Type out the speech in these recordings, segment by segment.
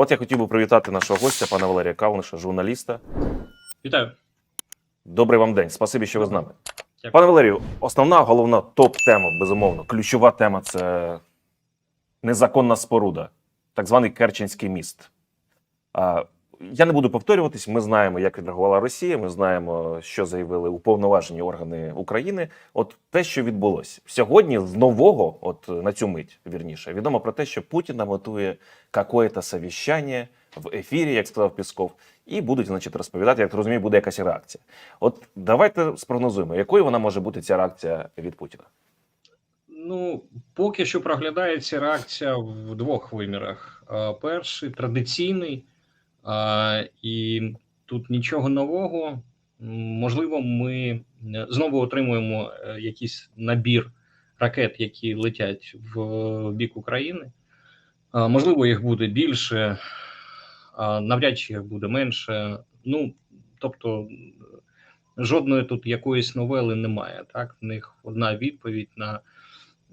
От я хотів би привітати нашого гостя, пана Валерія Кауниша, журналіста. Вітаю. Добрий вам день. Спасибі, що ви з нами. Дякую. Пане Валерію, основна головна топ-тема, безумовно, ключова тема це незаконна споруда, так званий Керченський міст. Я не буду повторюватись. Ми знаємо, як відреагувала Росія. Ми знаємо, що заявили уповноважені органи України. От те, що відбулося сьогодні, з нового, от на цю мить вірніше, відомо про те, що Путін готує какое-то совіщання в ефірі, як сказав Пісков, і будуть, значить, розповідати, як розумію, буде якась реакція. От давайте спрогнозуємо, якою вона може бути ця реакція від Путіна. Ну, поки що проглядається реакція в двох вимірах. Перший традиційний, і тут нічого нового. Можливо, ми е, знову отримуємо е, якийсь набір ракет, які летять в бік України. Можливо, їх буде більше, навряд чи їх буде менше. Ну, тобто, жодної тут якоїсь новели немає. Так, в них одна відповідь на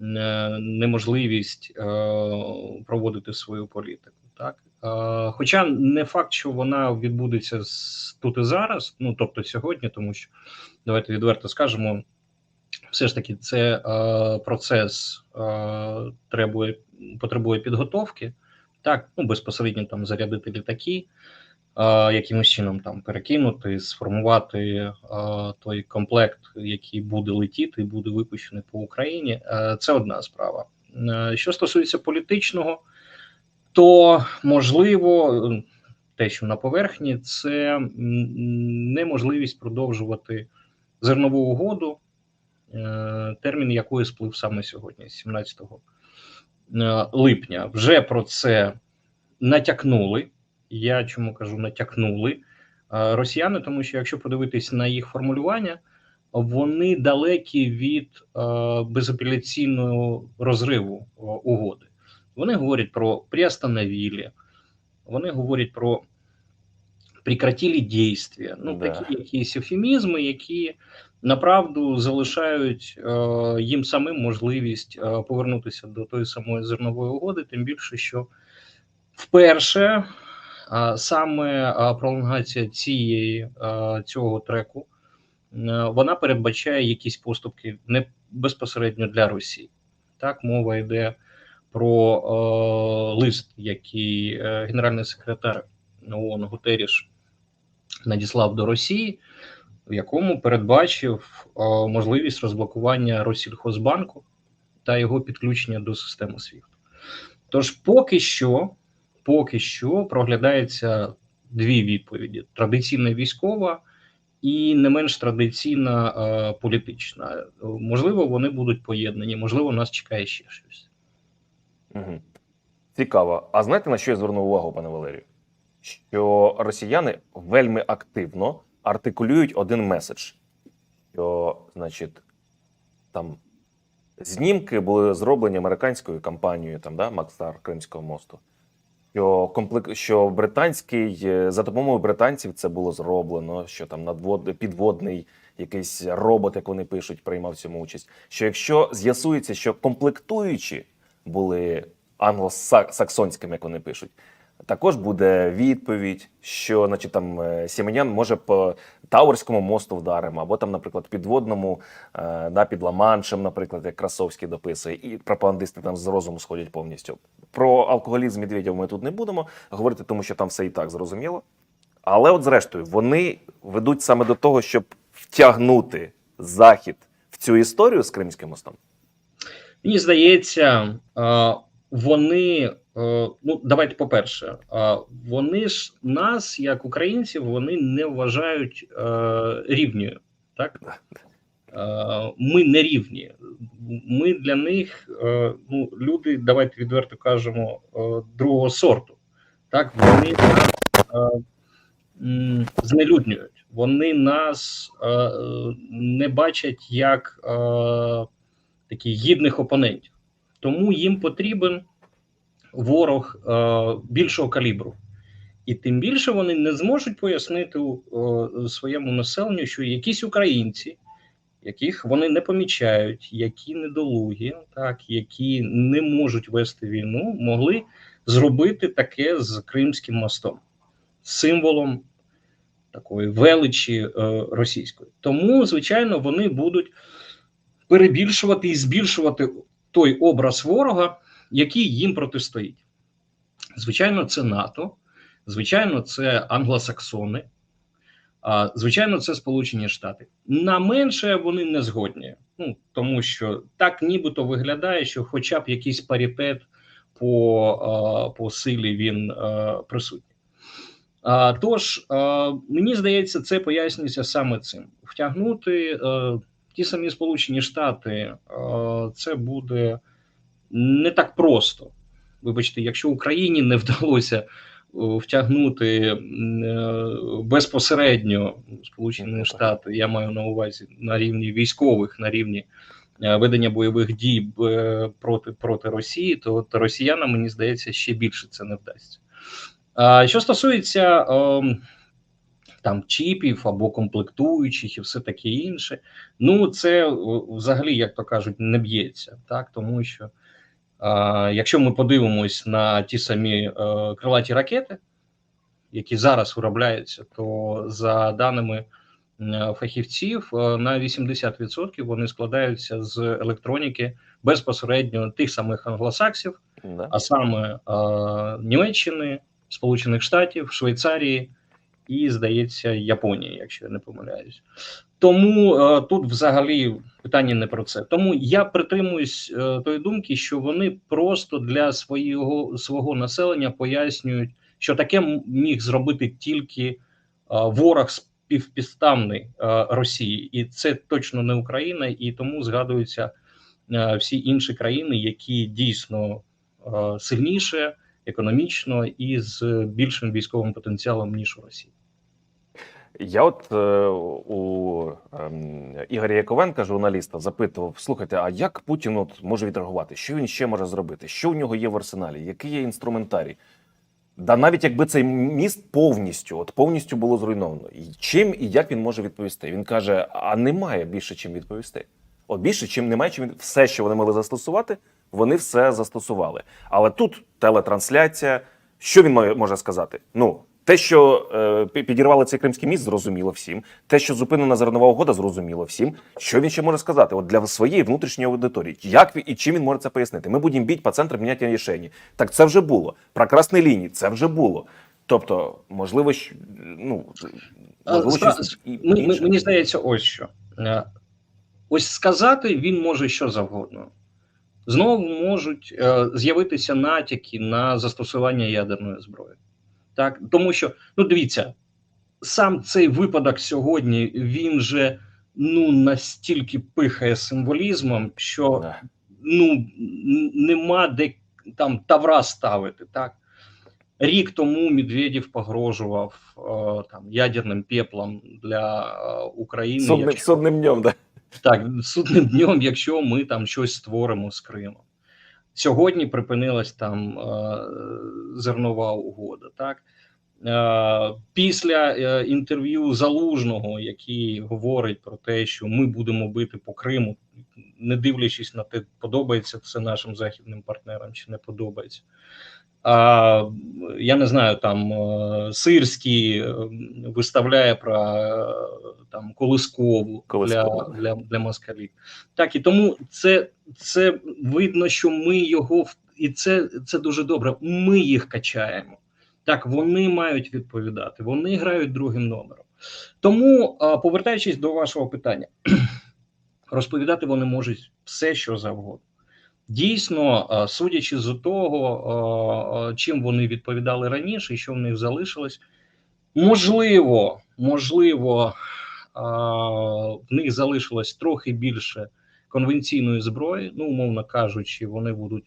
е, неможливість проводити свою політику. Так, хоча не факт, що вона відбудеться тут і зараз, ну тобто сьогодні, тому що давайте відверто скажемо, все ж таки, це е, процес е, требує потребує підготовки. Так, ну безпосередньо там зарядити літаки, е, якимось чином там перекинути, сформувати е, той комплект, який буде летіти, і буде випущений по Україні. Е, це одна справа. Е, що стосується політичного, то можливо те, що на поверхні, це неможливість продовжувати зернову угоду, е, термін якої сплив саме сьогодні, 17 е, липня. Вже про це натякнули. Я чому кажу натякнули е, росіяни, тому що якщо подивитись на їх формулювання, вони далекі від безапеляційного розриву угоди. Вони говорять про приостановили, вони говорять про прекратили дійствия. Ну, Да. такі якісь ефемізми, які направду залишають е, їм самим можливість е, повернутися до тої самої зернової угоди, тим більше, що вперше а, саме а, пролонгація цієї а, цього треку е, вона передбачає якісь поступки не безпосередньо для Росії. Так, мова йде про е, лист, який е, генеральний секретар ООН Гутеріш надіслав до Росії, в якому передбачив е, можливість розблокування Россільхозбанку та його підключення до системи SWIFT. Тож, поки що, поки що проглядається дві відповіді: традиційна військова і не менш традиційна е, політична. Можливо, вони будуть поєднані, можливо, нас чекає ще щось. Угу. Цікаво. А знаєте, на що я звернув увагу, пане Валерію? Що росіяни вельми активно артикулюють один меседж, що, значить, там знімки були зроблені американською компанією, там, да, Макстар Кримського мосту. Що, комплек... що британський е, за допомогою британців це було зроблено, що там надвод... підводний якийсь робот, як вони пишуть, приймав цьому участь. Що якщо з'ясується, що комплектуючі були англосаксонськими, як вони пишуть, також буде відповідь, що, значить, там е, Сіменян може по Тауерському мосту вдаримо, або там, наприклад, підводному, е, да, під Ла-Маншем, наприклад, як Красовський дописує, і пропагандисти там з розуму сходять повністю. Про алкоголізм Медведєв ми тут не будемо говорити, тому що там все і так зрозуміло. Але, от, зрештою, вони ведуть саме до того, щоб втягнути Захід в цю історію з Кримським мостом. Мені здається, вони, ну давайте по-перше, е, вони ж нас, як українців, вони не вважають рівньою. Так? Ми не рівні. Ми для них ну, люди, давайте відверто кажемо, другого сорту. Так, вони нас знелюднюють. Вони нас не бачать як таких гідних опонентів. Тому їм потрібен ворог е, більшого калібру. І тим більше вони не зможуть пояснити е, своєму населенню, що якісь українці, яких вони не помічають, які недолугі, так, які не можуть вести війну, могли зробити таке з Кримським мостом, символом такої величі е, російської. Тому, звичайно, вони будуть перебільшувати і збільшувати той образ ворога, який їм протистоїть. Звичайно, це НАТО, звичайно, це англосаксони, звичайно, це Сполучені Штати. На менше вони не згодні. Ну, тому що так нібито виглядає, що хоча б якийсь паритет по, по силі він присутній. Тож, мені здається, це пояснюється саме цим: втягнути а, ті самі Сполучені Штати, це буде не так просто. Вибачте, якщо Україні не вдалося втягнути е, безпосередньо Сполучені Штати, я маю на увазі на рівні військових, на рівні е, ведення бойових дій е, проти, проти Росії, то от росіянам, мені здається, ще більше це не вдасться. Що стосується ем, там чіпів або комплектуючих і все таке інше, ну це взагалі, як то кажуть, не б'ється, так тому що. Якщо ми подивимось на ті самі е, крилаті ракети, які зараз виробляються, то за даними е, фахівців, е, на 80% вони складаються з електроніки безпосередньо тих самих англосаксів, Да. а саме е, Німеччини, Сполучених Штатів, Швейцарії і, здається, Японії, якщо я не помиляюсь. Тому е, тут взагалі питання не про це. Тому я притримуюсь е, тої думки, що вони просто для свого свого населення пояснюють, що таке міг зробити тільки е, ворог співпідставний е, Росії, і це точно не Україна, і тому згадуються е, всі інші країни, які дійсно е, сильніше економічно і з більшим військовим потенціалом ніж у Росії. Я от е, у ем, Ігоря Яковенка, журналіста, запитував: слухайте, а як Путін от може відреагувати? Що він ще може зробити? Що у нього є в арсеналі? Який є інструментарій? Да навіть якби цей міст повністю, от повністю було зруйновано, і чим і як він може відповісти? Він каже: а немає більше чим відповісти. От більше чим немає чим все, що вони могли застосувати, вони все застосували. Але тут телетрансляція. Що він може сказати? Ну, те, що е, підірвали цей кримський міст, зрозуміло всім. Те, що зупинена зернова угода, зрозуміло всім. Що він ще може сказати? От для своєї внутрішньої аудиторії, як і чим він може це пояснити? Ми будемо бити по центру прийняття рішень. Так це вже було. Про красні лінії це вже було. Тобто, можливо, ну можливо, справ- щось інше. мені здається, ось що. Е, Ось сказати він може що завгодно. Знову можуть е, з'явитися натяки на застосування ядерної зброї. Так, тому що, ну дивіться, сам цей випадок сьогодні він же ну настільки пихає символізмом, що Да. ну нема де там тавра ставити. Так рік тому Медведєв погрожував е, там ядерним пеплом для е, України. Судним, якщо- судним днем, да. так, судним днем, якщо ми там щось створимо з Кримом. Сьогодні припинилась там е, зернова угода. Так е, після е, інтерв'ю залужного, який говорить про те, що ми будемо бити по Криму, не дивлячись на те, подобається це нашим західним партнерам чи не подобається. А, я не знаю, там е, Сирський е, виставляє про е, там Колискову, Колискову. для, для, для москалів. Так і тому це, це видно, що ми його і це, це дуже добре. Ми їх качаємо. Так, вони мають відповідати, вони грають другим номером. Тому, повертаючись до вашого питання, розповідати вони можуть все, що завгодно. Дійсно, судячи з того, чим вони відповідали раніше, і що в них залишилось, можливо, можливо, в них залишилось трохи більше конвенційної зброї. Ну, умовно кажучи, вони будуть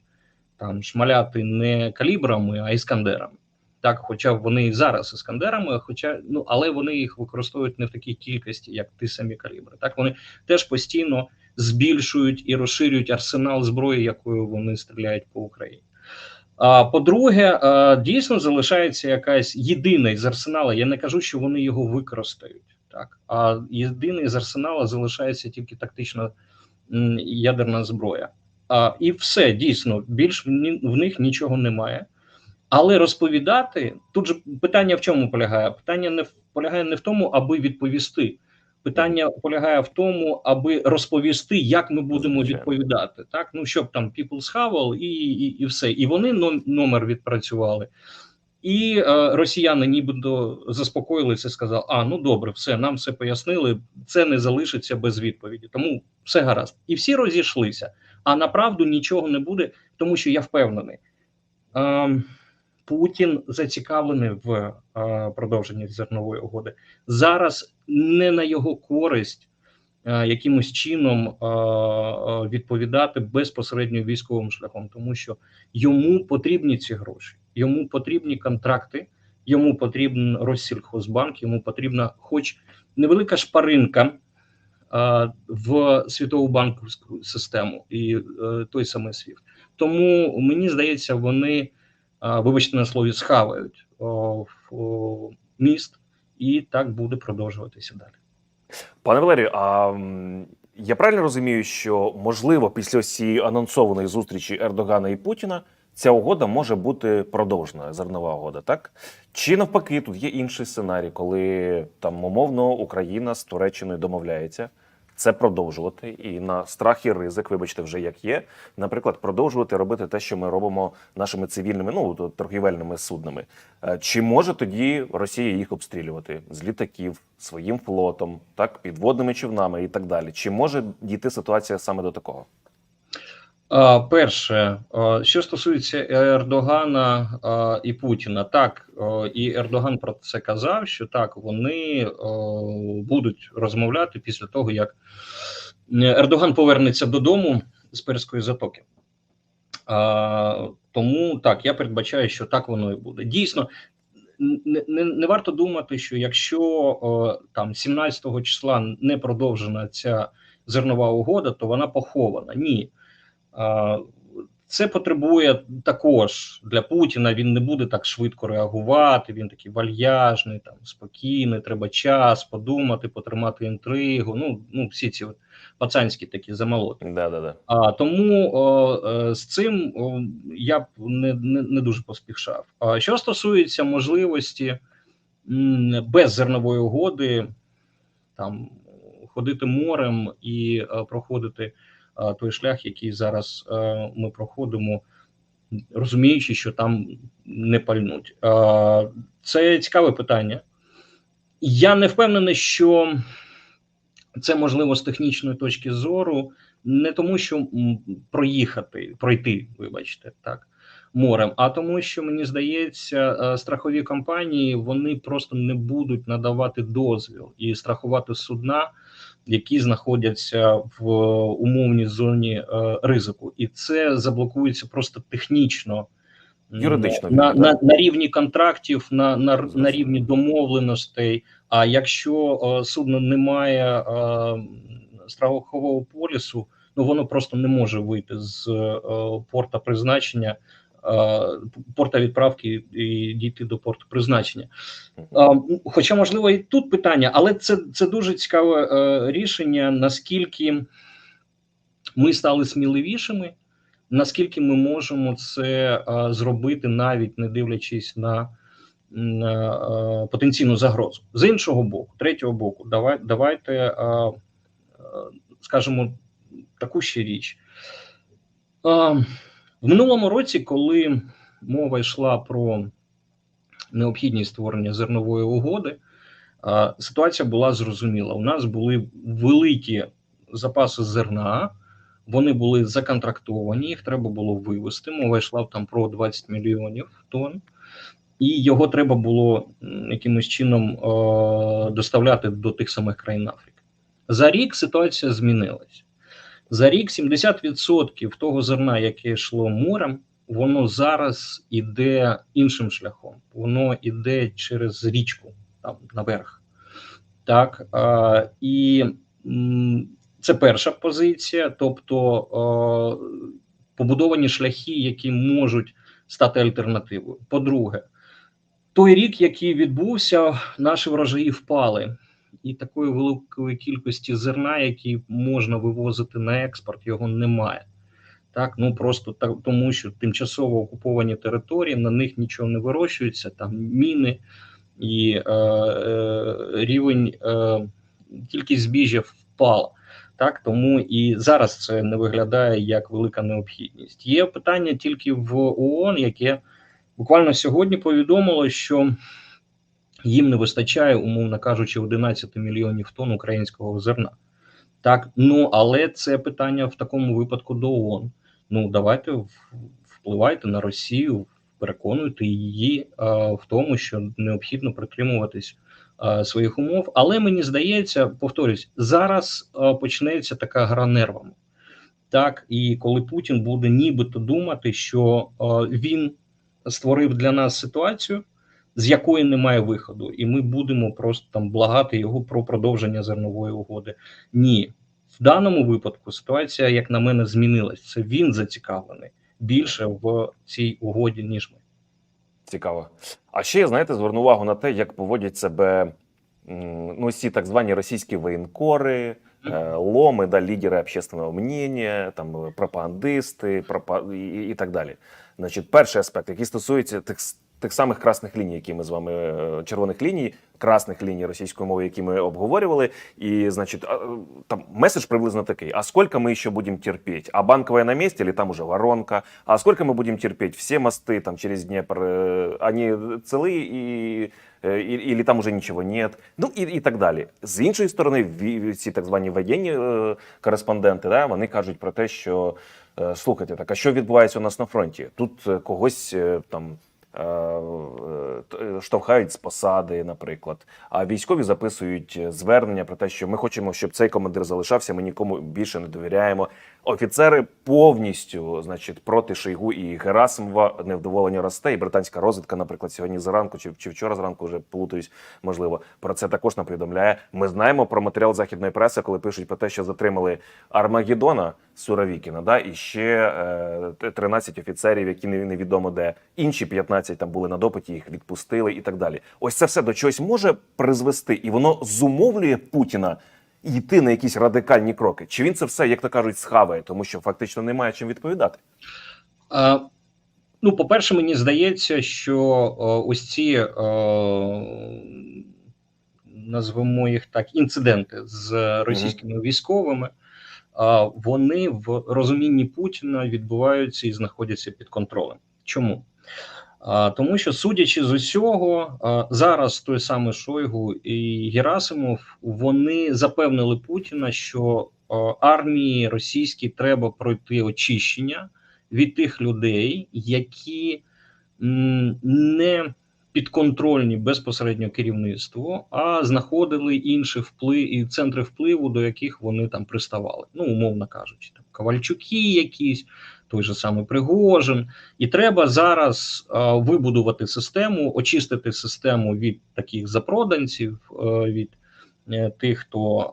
там шмаляти не калібрами, а іскандерами. Так, хоча вони і зараз іскандерами, хоча ну але вони їх використовують не в такій кількості, як ті самі калібри. Так вони теж постійно збільшують і розширюють арсенал зброї, якою вони стріляють по Україні. А по-друге, дійсно залишається якась єдина із арсеналу. Я не кажу, що вони його використають. Так, а єдиний з арсеналу залишається тільки тактична ядерна зброя. А, і все дійсно більш в них нічого немає. Але розповідати тут же питання в чому полягає? Питання не полягає не в тому, аби відповісти. Питання полягає в тому, аби розповісти, як ми будемо відповідати. Так, ну щоб там people схавал і, і, і все. І вони номер відпрацювали. І е, росіяни нібито заспокоїлися і сказали: а ну добре, все, нам все пояснили, це не залишиться без відповіді. Тому все гаразд. І всі розійшлися. А направду нічого не буде, тому що я впевнений. Е, Путін зацікавлений в е, продовженні зернової угоди. Зараз не на його користь е, якимось чином е, відповідати безпосередньо військовим шляхом, тому що йому потрібні ці гроші, йому потрібні контракти, йому потрібен Россільхозбанк, йому потрібна, хоч невелика шпаринка в світову банківську систему і той самий SWIFT. Тому мені здається, вони, вибачте на слові, схавають в- міст, і так буде продовжуватися далі. Пане Валерію, а я правильно розумію, що можливо після ось цієї анонсованої зустрічі Ердогана і Путіна ця угода може бути продовжена, зернова угода, так? Чи навпаки, тут є інший сценарій, коли там умовно Україна з Туреччиною домовляється це продовжувати, і на страх і ризик, вибачте, вже як є, наприклад, продовжувати робити те, що ми робимо нашими цивільними, ну торгівельними суднами. Е, Чи може тоді Росія їх обстрілювати з літаків своїм флотом, так підводними човнами і так далі? Чи може дійти ситуація саме до такого? Перше, що стосується Ердогана і Путіна, так і Ердоган про це казав, що так вони будуть розмовляти після того, як Ердоган повернеться додому з Перської затоки. Тому так, я передбачаю, що так воно і буде. Дійсно, не, не, не варто думати, що якщо там 17 числа не продовжена ця зернова угода, то вона похована. Ні. А, Це потребує також для Путіна. Він не буде так швидко реагувати. Він такий вальяжний, там спокійний. Треба час подумати, потримати інтригу. Ну, ну всі ці пацанські такі замолоти. Да, да, да. А тому о, е, з цим о, я б не, не, не дуже поспішав. А що стосується можливості м, без зернової угоди там ходити морем і е, проходити той шлях, який зараз е, ми проходимо, розуміючи, що там не пальнуть. Е, Це цікаве питання. Я не впевнений, що це можливо з технічної точки зору, не тому, що проїхати, пройти, вибачте, так, морем, а тому, що мені здається, е, страхові компанії вони просто не будуть надавати дозвіл і страхувати судна, які знаходяться в умовній зоні е, ризику, і це заблокується просто технічно. Юридично, на, на, на рівні контрактів, на, на, на рівні домовленостей. А якщо е, судно не має е, страхового полісу, ну воно просто не може вийти з е, порта призначення, е, порта відправки і дійти до порту призначення. Е, хоча, можливо, і тут питання, але це, це дуже цікаве е, рішення, наскільки ми стали сміливішими, наскільки ми можемо це е, зробити, навіть не дивлячись на е, потенційну загрозу. З іншого боку, третього боку, давай, давайте е, е, скажемо таку ще річ. В минулому році, коли мова йшла про необхідність створення зернової угоди, ситуація була зрозуміла. У нас були великі запаси зерна, вони були законтрактовані, їх треба було вивезти. Мова йшла там про 20 мільйонів тонн, і його треба було якимось чином доставляти до тих самих країн Африки. За рік ситуація змінилась. За рік 70% того зерна, яке йшло морем, воно зараз іде іншим шляхом. Воно іде через річку там наверх. Так, е, і це перша позиція, тобто е, побудовані шляхи, які можуть стати альтернативою. По-друге, той рік, який відбувся, наші врожаї впали, і такої великої кількості зерна, які можна вивозити на експорт, його немає. Так, ну просто так, тому що тимчасово окуповані території, на них нічого не вирощується, там міни і е, е, рівень е, кількість збіжжя впала. Так, тому і зараз це не виглядає як велика необхідність. Є питання тільки в ООН, яке буквально сьогодні повідомило, що їм не вистачає, умовно кажучи, 11 мільйонів тонн українського зерна. Так, ну але це питання в такому випадку до ООН. Ну давайте впливайте на Росію, переконуйте її е, в тому, що необхідно притримуватись е, своїх умов. Але мені здається, повторюсь, зараз е, почнеться така гра нервами. Так, і коли Путін буде нібито думати, що він створив для нас ситуацію, з якої немає виходу, і ми будемо просто там благати його про продовження зернової угоди. Ні, в даному випадку ситуація, як на мене, змінилась. Це він зацікавлений більше в цій угоді, ніж ми. Цікаво. А ще, знаєте, зверну увагу на те, як поводять себе ну, ці так звані російські воєнкори, е, ломи, да, лідери общественного мнення, там пропагандисти, пропа... і, і так далі. Значить, перший аспект, який стосується с- тих самих красних ліній, які ми з вами е, червоних ліній, красних ліній російської мови, які ми обговорювали. І, значить, а, е, там меседж приблизно такий: а сколько мы еще будем терпеть? А банковая на месте или там уже воронка? А сколько мы будем терпеть? Все мосты там через Днепр, э, они целы и, э, и- или там уже ничего нет? Ну і, і так далі. З іншої сторони, ві- ці так звані воєнні е, кореспонденти, да, вони кажуть про те, що е, слухайте, так а що відбувається у нас на фронті? Тут е, когось е, там. е, е, е, Штовхають з посади, наприклад, а військові записують звернення про те, що ми хочемо, щоб цей командир залишався. Ми нікому більше не довіряємо. Офіцери повністю, значить, проти Шойгу і Герасимова невдоволення росте. І британська розвідка, наприклад, сьогодні зранку чи, чи вчора зранку вже плутаюсь, можливо, про це також нам повідомляє. Ми знаємо про матеріал західної преси, коли пишуть про те, що затримали Армагеддона Суровікіна, да, і ще е, 13 офіцерів, які невідомо де. Інші 15 там були на допиті, їх відпустили і так далі. Ось це все до чогось може призвести, і воно зумовлює Путіна йти на якісь радикальні кроки. Чи він це все, як то кажуть, схаває, тому що фактично немає чим відповідати? А, ну, по-перше, мені здається, що е, ось ці е, назвемо їх так, інциденти з російськими військовими, вони в розумінні Путіна відбуваються і знаходяться під контролем. Чому? Тому що, судячи з усього, зараз той самий Шойгу і Герасимов вони запевнили Путіна, що армії російській треба пройти очищення від тих людей, які не підконтрольні безпосередньо керівництву, а знаходили інші вплив і центри впливу, до яких вони там приставали. Ну, умовно кажучи, там Ковальчуки, якісь той же самий Пригожин. І треба зараз е, вибудувати систему, очистити систему від таких запроданців, е, від е, тих, хто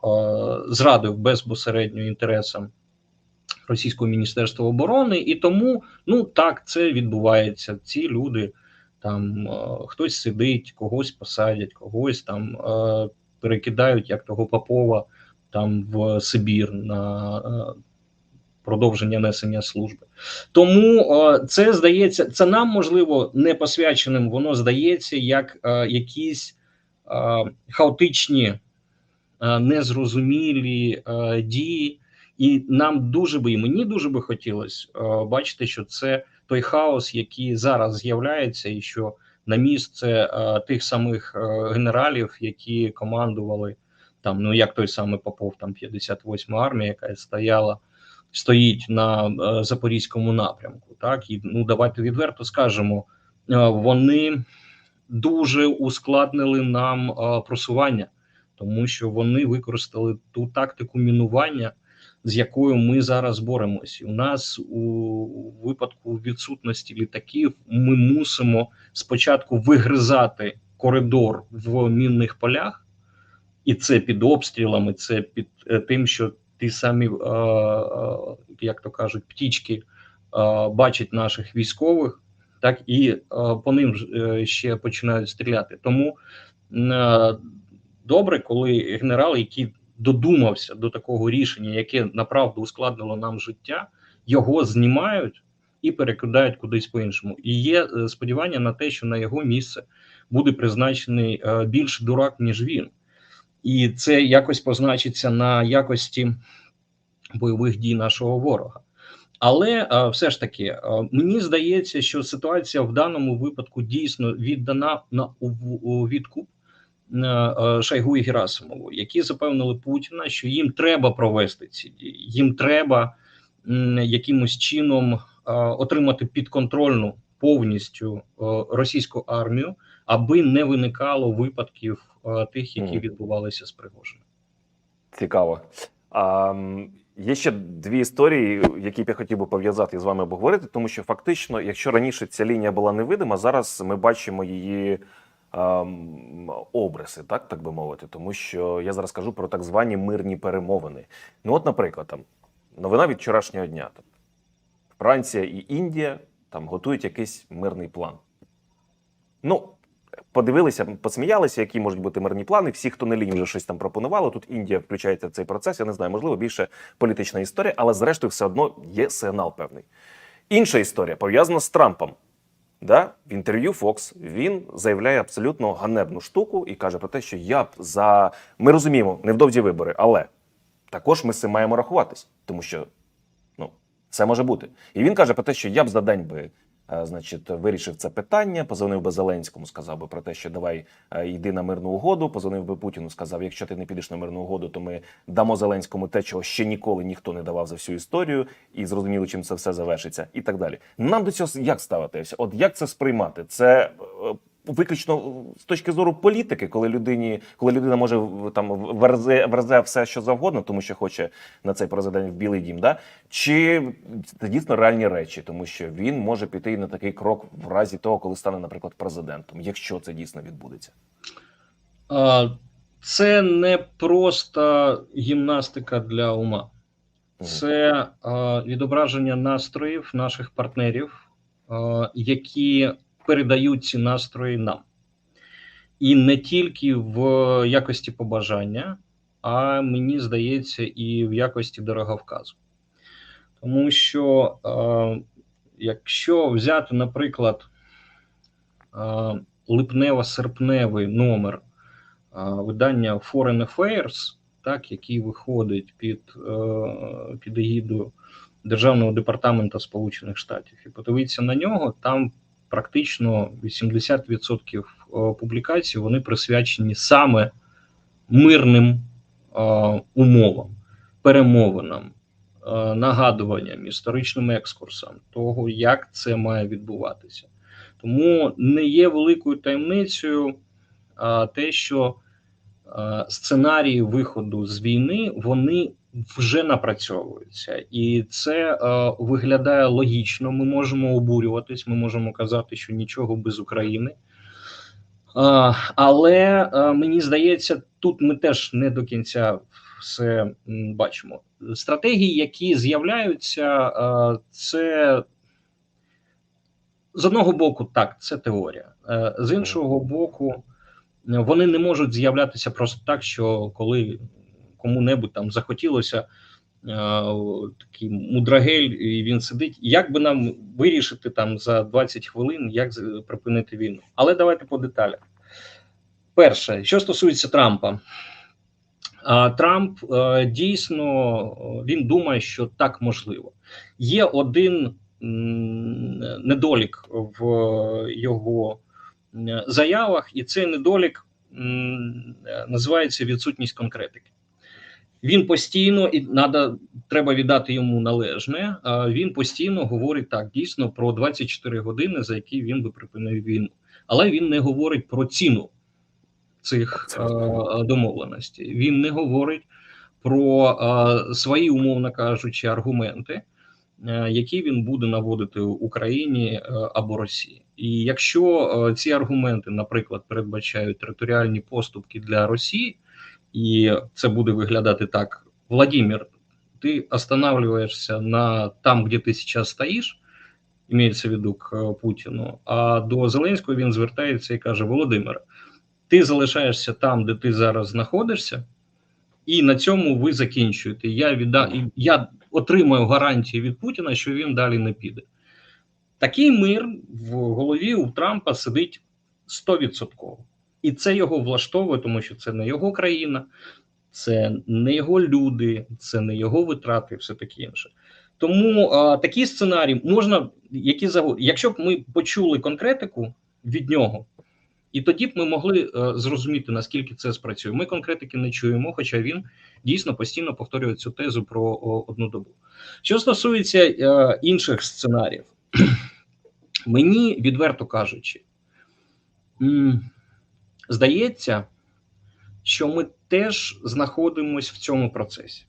зрадив безпосередньо інтересам Російського міністерства оборони, і тому ну так це відбувається. Ці люди там хтось сидить, когось посадять, когось там перекидають, як того Попова там в Сибір на продовження несення служби. Тому е, це здається, це нам можливо не посвяченим. Воно здається як е, якісь е, хаотичні, незрозумілі дії. І нам дуже би і мені дуже би хотілося бачити, що це той хаос, який зараз з'являється, і що на місце тих самих генералів, які командували там, ну як той самий Попов, там 58 армія, яка стояла, стоїть на е, запорізькому напрямку. Так і ну давайте відверто скажемо, е, вони дуже ускладнили нам е, просування, тому що вони використали ту тактику мінування з якою ми зараз боремось. У нас у випадку відсутності літаків ми мусимо спочатку вигризати коридор в мінних полях, і це під обстрілами, це під тим, що ті самі, е, е, як то кажуть, птічки е, бачать наших військових, так і по ним ще починають стріляти. Тому добре, коли генерал, який додумався до такого рішення, яке направду ускладнило нам життя, його знімають і перекидають кудись по-іншому. І є сподівання на те, що на його місце буде призначений більш дурак, ніж він. І це якось позначиться на якості бойових дій нашого ворога. Але е, все ж таки, е, мені здається, що ситуація в даному випадку дійсно віддана на відкуп е, е, і Герасимову, які запевнили Путіна, що їм треба провести ці дії, їм треба якимось чином отримати підконтрольну повністю російську армію, аби не виникало випадків е, тих, які відбувалися з Пригожиним. Цікаво. А, є ще дві історії, які б я хотів би пов'язати з вами обговорити, тому що фактично, якщо раніше ця лінія була невидима, зараз ми бачимо її ем, обриси, так, так би мовити. Тому що я зараз кажу про так звані мирні перемовини. Ну, от, наприклад, там новина від вчорашнього дня. Тобто, Франція і Індія там готують якийсь мирний план. Ну, подивилися, посміялися, які можуть бути мирні плани. Всі, хто не лінь, вже щось там пропонували. Тут Індія включається в цей процес. Я не знаю, можливо, більше політична історія, але зрештою все одно є сигнал певний. Інша історія пов'язана з Трампом. Да? В інтерв'ю Fox він заявляє абсолютно ганебну штуку і каже про те, що я б за ми розуміємо невдовзі вибори, але також ми з цим маємо рахуватись, тому що ну все може бути. І він каже про те, що я б за день би. Е, Значить, вирішив це питання, позвонив би Зеленському, сказав би про те, що давай е, йди на мирну угоду. Позвонив би Путіну, сказав: якщо ти не підеш на мирну угоду, то ми дамо Зеленському те, чого ще ніколи ніхто не давав за всю історію, і зрозуміло, чим це все завершиться, і так далі. Нам до цього як ставитися? От як це сприймати? Це е, виключно з точки зору політики, коли людині, коли людина може там верзе, верзе все, що завгодно, тому що хоче на цей президент в Білий Дім, да? чи це дійсно реальні речі, тому що він може піти на такий крок в разі того, коли стане, наприклад, президентом, якщо це дійсно відбудеться. Це не просто гімнастика для ума, це відображення настроїв наших партнерів, які передають ці настрої нам. І не тільки в якості побажання, а мені здається, і в якості дороговказу. Тому що, е, якщо взяти, наприклад, е, липнево-серпневий номер е, видання Foreign Affairs, так, який виходить під, е, під егідою Державного департаменту Сполучених Штатів, і подивитися на нього, там практично 80% е, публікацій вони присвячені саме мирним е, умовам, перемовинам, е, нагадуванням, історичним екскурсам того, як це має відбуватися. Тому не є великою таємницею а, те, що сценарії виходу з війни вони вже напрацьовуються, і це е, виглядає логічно. Ми можемо обурюватись, ми можемо казати, що нічого без України. А, але е, мені здається, тут ми теж не до кінця все бачимо. Стратегії, які з'являються, е, це з одного боку, так, це теорія. Е, З іншого боку, е, вони не можуть з'являтися просто так, що коли кому-небудь там захотілося е, такий мудрагель, і він сидить. Як би нам вирішити там за 20 хвилин, як припинити війну? Але давайте по деталях. Перше, що стосується Трампа, Трамп е, дійсно він думає, що так можливо. Є один недолік в його заявах, і цей недолік називається відсутність конкретики. Він постійно і надо, треба віддати йому належне. Він постійно говорить так, дійсно про 24 години, за які він би припинив війну, але він не говорить про ціну цих Це е, домовленостей. Він не говорить про е, свої, умовно кажучи, аргументи, е, які він буде наводити Україні або Росії. І якщо ці аргументи, наприклад, передбачають територіальні поступки для Росії, і це буде виглядати так: Владимир, ти останавливаешься на там, де ти зараз стоїш, імеється в виду к Путіну. А до Зеленського він звертається і каже: Володимир, ти залишаєшся там, де ти зараз знаходишся, і на цьому ви закінчуєте. Я відда... я отримаю гарантії від Путіна, що він далі не піде. Такий мир в голові у Трампа сидить 100%. І це його влаштовує, тому що це не його країна, це не його люди, це не його витрати, і все таке інше. Тому а, такий сценарій можна, які завгодно. Якщо б ми почули конкретику від нього, і тоді б ми могли е, зрозуміти, наскільки це спрацює. Ми конкретики не чуємо, хоча він дійсно постійно повторює цю тезу про о, одну добу. Що стосується е, інших сценаріїв, мені відверто кажучи, здається, що ми теж знаходимося в цьому процесі.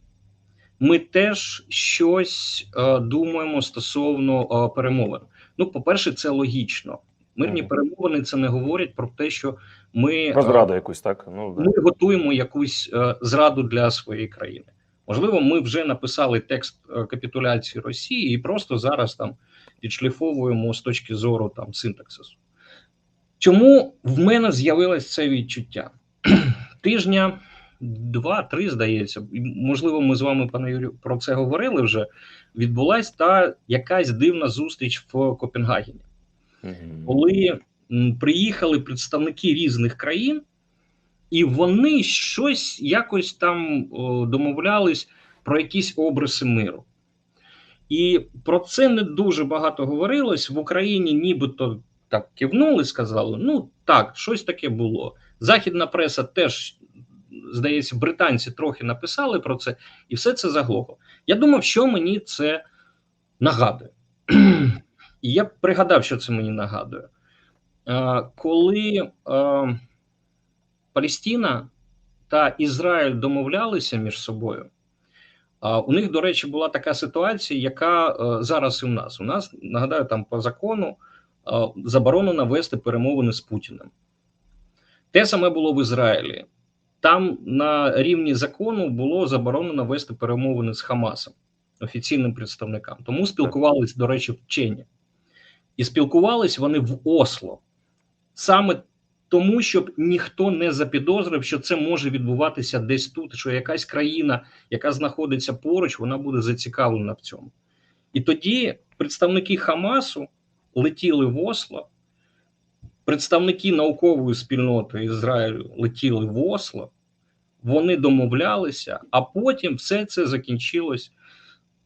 Ми теж щось е, думаємо стосовно е, перемовин. Ну, по-перше, це логічно. Мирні Мгм. перемовини це не говорять про те, що ми, е, Про зраду якусь, так? Ну, да. ми готуємо якусь е, зраду для своєї країни. Можливо, ми вже написали текст е, капітуляції Росії і просто зараз там підшліфовуємо з точки зору там синтаксису. Чому в мене з'явилось це відчуття? Тижня два-три, здається, можливо, ми з вами, пане Юрію, про це говорили вже. Відбулась та якась дивна зустріч в Копенгагені Мгм. коли приїхали представники різних країн, і вони щось якось там домовлялись про якісь обриси миру. І про це не дуже багато говорилось. В Україні нібито так кивнули, сказали: ну так, щось таке було. Західна преса теж, здається, британці трохи написали про це, і все це заглохло. Я думав, що мені це нагадує. І я пригадав, що це мені нагадує. Коли е, Палістина та Ізраїль домовлялися між собою, у них, до речі, була така ситуація, яка е, зараз і у нас. У нас, нагадаю, там по закону заборонено вести перемовини з Путіним. Те саме було в Ізраїлі. Там на рівні закону було заборонено вести перемовини з Хамасом, офіційним представникам. Тому спілкувались, до речі, вчені. І спілкувались вони в Осло саме тому, щоб ніхто не запідозрив, що це може відбуватися десь тут, що якась країна, яка знаходиться поруч, вона буде зацікавлена в цьому. І тоді представники Хамасу летіли в Осло, представники наукової спільноти Ізраїлю летіли в Осло, вони домовлялися, а потім все це закінчилось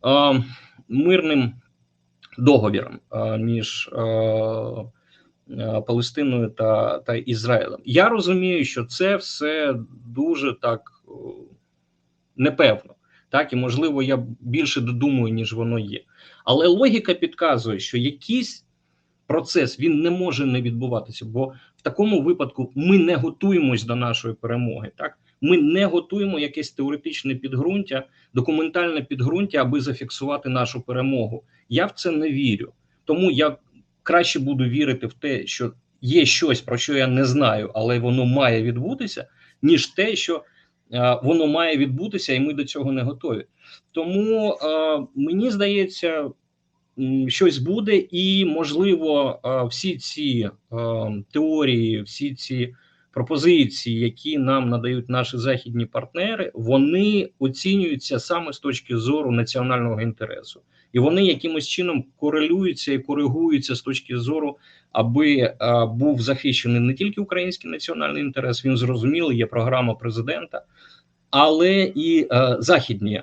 е, мирним договіром е, між е, е, Палестиною та, та Ізраїлем. Я розумію, що це все дуже так непевно. Так, і можливо, я більше додумую, ніж воно є. Але логіка підказує, що якийсь процес він не може не відбуватися, бо в такому випадку ми не готуємось до нашої перемоги. Так, ми не готуємо якесь теоретичне підґрунтя, документальне підґрунтя, аби зафіксувати нашу перемогу. Я в це не вірю. Тому я краще буду вірити в те, що є щось, про що я не знаю, але воно має відбутися, ніж те, що е, воно має відбутися, і ми до цього не готові. Тому е, мені здається, щось буде, і можливо, е, всі ці е, теорії, всі ці пропозиції, які нам надають наші західні партнери, вони оцінюються саме з точки зору національного інтересу, і вони якимось чином корелюються і коригуються з точки зору, аби е, був захищений не тільки український національний інтерес, він зрозумілий, є програма президента, але і західні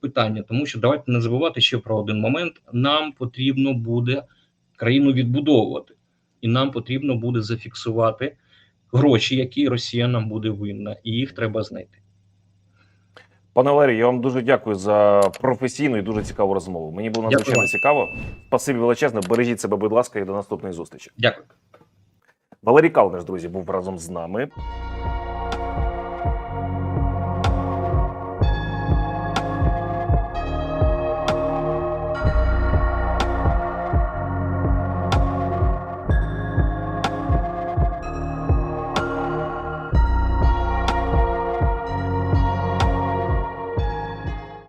питання. Тому що давайте не забувати ще про один момент: нам потрібно буде країну відбудовувати, і нам потрібно буде зафіксувати гроші, які Росія нам буде винна, і їх треба знайти. Пане Валерій, я вам дуже дякую за професійну і дуже цікаву розмову. Мені було надзвичайно цікаво. Спасибі величезне. Бережіть себе, будь ласка, і до наступної зустрічі. Дякую. Валерій Калниш, друзі, був разом з нами.